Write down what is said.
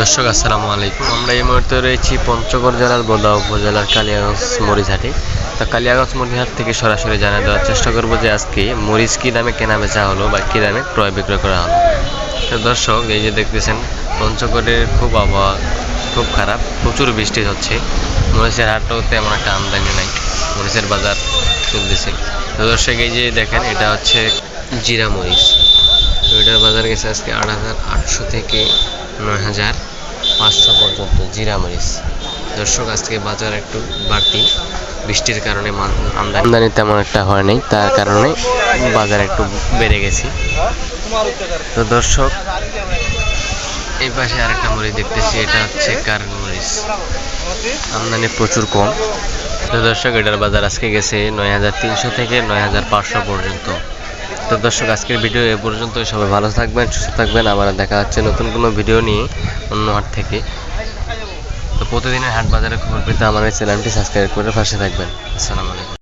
দর্শক, আসসালামু আলাইকুম। আমরা এই মুহূর্তে রয়েছি পঞ্চগড় জেলার বোদা উপজেলার কালিয়াগঞ্জ মরিচহাটে। তো কালিয়াগঞ্জ মরিচহাট থেকে সরাসরি জানিয়ে দেওয়ার চেষ্টা করব যে আজকে মরিচ কী দামে কেনা বেচা হলো বা কী দামে ক্রয় বিক্রয় করা হলো। তো দর্শক, এই যে দেখতেছেন, পঞ্চগড়ের খুব আবহাওয়া খুব খারাপ, প্রচুর বৃষ্টি হচ্ছে। মরিচের হাটও তেমন একটা আমদানি নাই, মরিচের বাজার চলতেছে। তো দর্শক, এই যে দেখেন, এটা হচ্ছে জিরা মরিচ। তো এটার বাজার গেছে আজকে আট হাজার আটশো থেকে নয় হাজার পাঁচশো পর্যন্ত জিরা মরিচ। দর্শক আজকে বাজার একটু বাড়তি। বৃষ্টির কারণে আমদানি তেমন একটা হয় নাই, তার কারণে বাজার একটু বেড়ে গেছে। তো দর্শক, এই পাশে আরেকটা মরিচ দেখতেছি, এটা হচ্ছে কারণ মরিচ। আমদানি প্রচুর কম। তো দর্শক, এটার বাজার আজকে গেছে নয় হাজার তিনশো থেকে নয় হাজার পাঁচশো পর্যন্ত। তো দর্শক, আজকের ভিডিও এ পর্যন্ত সবাই ভালো থাকবেন, সুস্থ থাকবেন। আবার দেখা হচ্ছে নতুন কোনো ভিডিও নিয়ে অন্য হাট থেকে। তো প্রতিদিনের হাট বাজারে খবর পেতে আমার এই চ্যানেলটি সাবস্ক্রাইব করে পাশে থাকবেন। আসসালামু আলাইকুম।